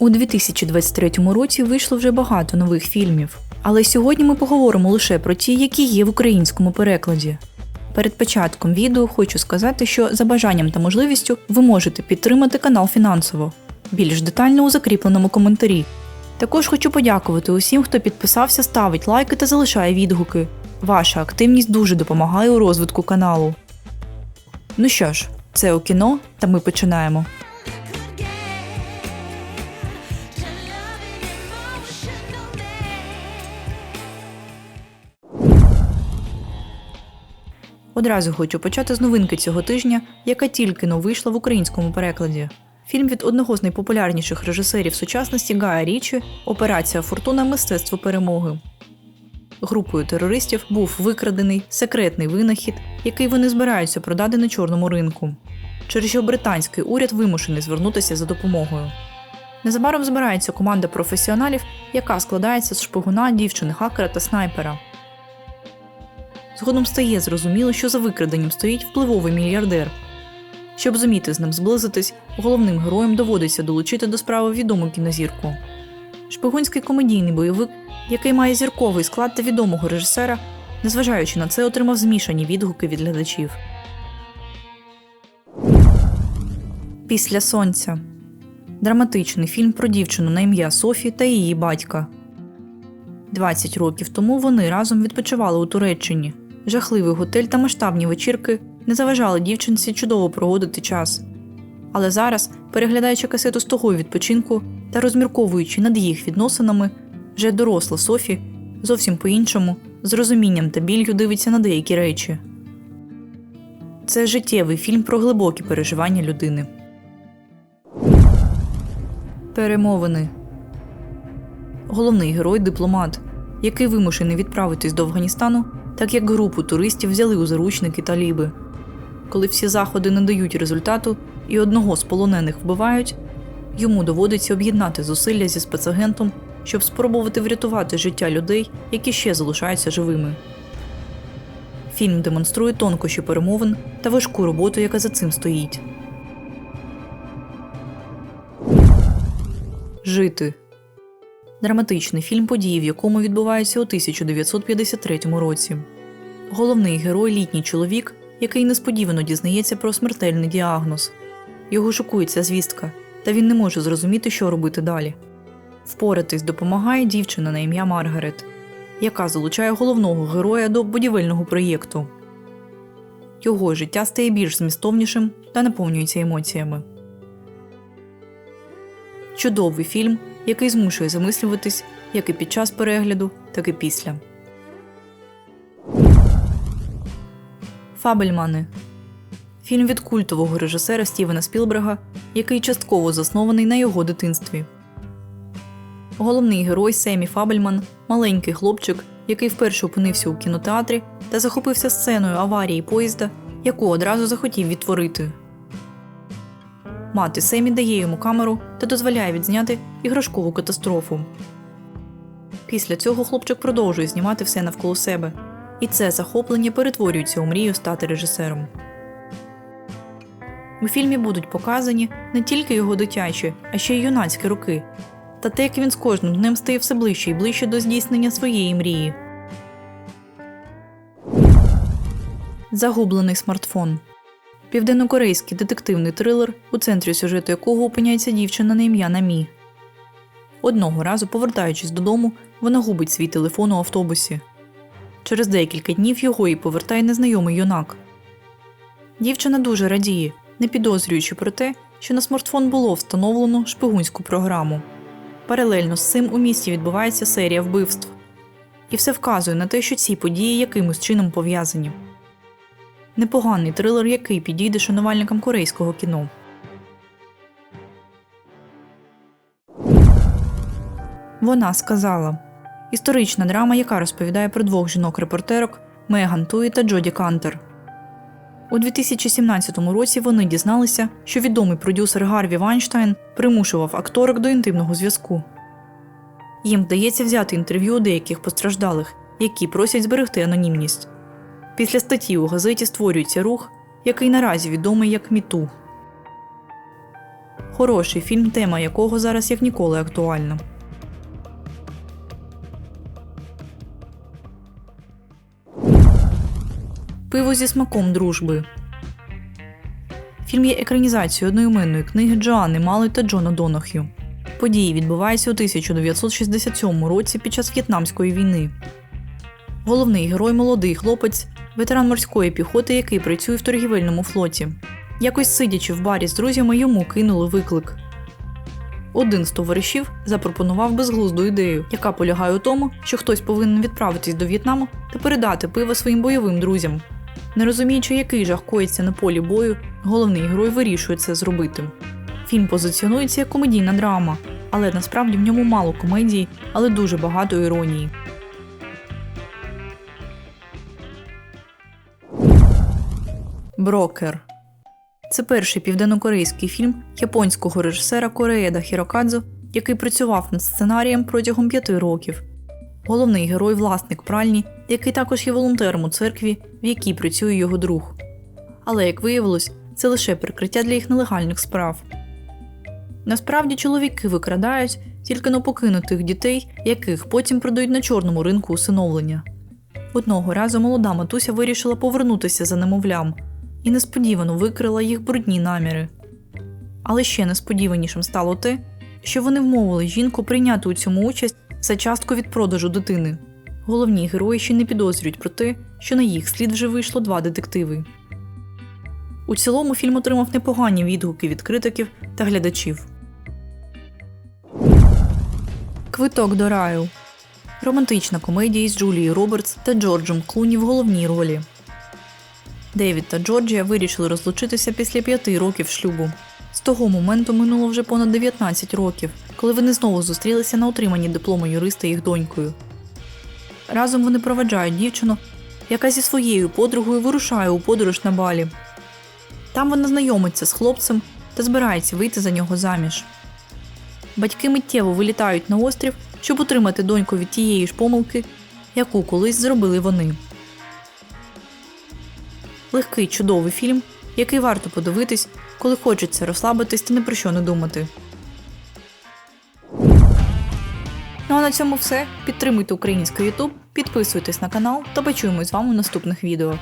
У 2023 році вийшло вже багато нових фільмів, але сьогодні ми поговоримо лише про ті, які є в українському перекладі. Перед початком відео хочу сказати, що за бажанням та можливістю ви можете підтримати канал фінансово, більш детально у закріпленому коментарі. Також хочу подякувати усім, хто підписався, ставить лайки та залишає відгуки. Ваша активність дуже допомагає у розвитку каналу. Ну що ж, це у кіно, та ми починаємо. Одразу хочу почати з новинки цього тижня, яка тільки но вийшла в українському перекладі. Фільм від одного з найпопулярніших режисерів сучасності Гая Річі Операція Фортуна Мистецтво перемоги. Групою терористів був викрадений секретний винахід, який вони збираються продати на чорному ринку, через що британський уряд вимушений звернутися за допомогою. Незабаром збирається команда професіоналів, яка складається з шпигуна, дівчини хакера та снайпера. Згодом стає зрозуміло, що за викраденням стоїть впливовий мільярдер. Щоб зуміти з ним зблизитись, головним героям доводиться долучити до справи відому кінозірку. Шпигунський комедійний бойовик, який має зірковий склад та відомого режисера, незважаючи на це, отримав змішані відгуки від глядачів. Після сонця драматичний фільм про дівчину на ім'я Софі та її батька. 20 років тому вони разом відпочивали у Туреччині. Жахливий готель та масштабні вечірки не заважали дівчинці чудово проводити час. Але зараз, переглядаючи касету з того відпочинку та розмірковуючи над їх відносинами, вже доросла Софі зовсім по-іншому, з розумінням та біллю дивиться на деякі речі. Це життєвий фільм про глибокі переживання людини. Перемовини головний герой дипломат, який вимушений відправитись до Афганістану, так як групу туристів взяли у заручники таліби. Коли всі заходи не дають результату і одного з полонених вбивають, йому доводиться об'єднати зусилля зі спецагентом, щоб спробувати врятувати життя людей, які ще залишаються живими. Фільм демонструє тонкощі перемовин та важку роботу, яка за цим стоїть. Жити драматичний фільм, події в якому відбуваються у 1953 році. Головний герой літній чоловік, який несподівано дізнається про смертельний діагноз. Його шокує ця звістка, та він не може зрозуміти, що робити далі. Впоратись допомагає дівчина на ім'я Маргарет, яка залучає головного героя до будівельного проєкту. Його життя стає більш змістовнішим та наповнюється емоціями. Чудовий фільм, який змушує замислюватись як і під час перегляду, так і після. Фабельмани фільм від культового режисера Стівена Спілберга, який частково заснований на його дитинстві. Головний герой Семі Фабельман маленький хлопчик, який вперше опинився у кінотеатрі та захопився сценою аварії поїзда, яку одразу захотів відтворити. Мати Семі дає йому камеру та дозволяє відзняти іграшкову катастрофу. Після цього хлопчик продовжує знімати все навколо себе, і це захоплення перетворюється у мрію стати режисером. У фільмі будуть показані не тільки його дитячі, а ще й юнацькі роки, та те, як він з кожним днем стає все ближче і ближче до здійснення своєї мрії. Загублений смартфон. Південнокорейський детективний трилер, у центрі сюжету якого опиняється дівчина на ім'я Намі. Одного разу, повертаючись додому, вона губить свій телефон у автобусі. Через декілька днів його і повертає незнайомий юнак. Дівчина дуже радіє, не підозрюючи про те, що на смартфон було встановлено шпигунську програму. Паралельно з цим у місті відбувається серія вбивств. І все вказує на те, що ці події якимось чином пов'язані. Непоганий трилер, який підійде шанувальникам корейського кіно. Вона сказала історична драма, яка розповідає про двох жінок-репортерок Меган Туї та Джоді Кантер. У 2017 році вони дізналися, що відомий продюсер Гарві Вайнштайн примушував акторок до інтимного зв'язку. Їм вдається взяти інтерв'ю у деяких постраждалих, які просять зберегти анонімність. Після статті у газеті створюється рух, який наразі відомий як Міту. Хороший фільм, тема якого зараз як ніколи актуальна. Пиво зі смаком дружби. Фільм є екранізацією одноіменної книги Джоанни Мали та Джона Донах'ю. Події відбуваються у 1967 році під час В'єтнамської війни. Головний герой молодий хлопець, ветеран морської піхоти, який працює в торгівельному флоті. Якось сидячи в барі з друзями, йому кинули виклик. Один з товаришів запропонував безглузду ідею, яка полягає у тому, що хтось повинен відправитись до В'єтнаму та передати пиво своїм бойовим друзям. Не розуміючи, який жах коїться на полі бою, головний герой вирішує це зробити. Фільм позиціонується як комедійна драма, але насправді в ньому мало комедії, але дуже багато іронії. Брокер це перший південнокорейський фільм японського режисера Корееда Хірокадзо, який працював над сценарієм протягом п'яти років. Головний герой власник пральні, який також є волонтером у церкві, в якій працює його друг. Але, як виявилось, це лише прикриття для їх нелегальних справ. Насправді чоловіки викрадають тільки но покинутих дітей, яких потім продають на чорному ринку усиновлення. Одного разу молода матуся вирішила повернутися за немовлям і несподівано викрила їх брудні наміри. Але ще несподіванішим стало те, що вони вмовили жінку прийняти у цьому участь за частку від продажу дитини. Головні герої ще не підозрюють про те, що на їх слід вже вийшло два детективи. У цілому фільм отримав непогані відгуки від критиків та глядачів. Квиток до раю. Романтична комедія із Джулією Робертс та Джорджем Клуні в головній ролі. Девід та Джорджія вирішили розлучитися після п'яти років шлюбу. З того моменту минуло вже понад 19 років, коли вони знову зустрілися на отриманні диплому юриста їх донькою. Разом вони проведжають дівчину, яка зі своєю подругою вирушає у подорож на балі. Там вона знайомиться з хлопцем та збирається вийти за нього заміж. Батьки миттєво вилітають на острів, щоб утримати доньку від тієї ж помилки, яку колись зробили вони. Легкий чудовий фільм, який варто подивитись, коли хочеться розслабитись та ні про що не думати. Ну а на цьому все. Підтримуйте український YouTube, підписуйтесь на канал та почуємось з вами у наступних відео.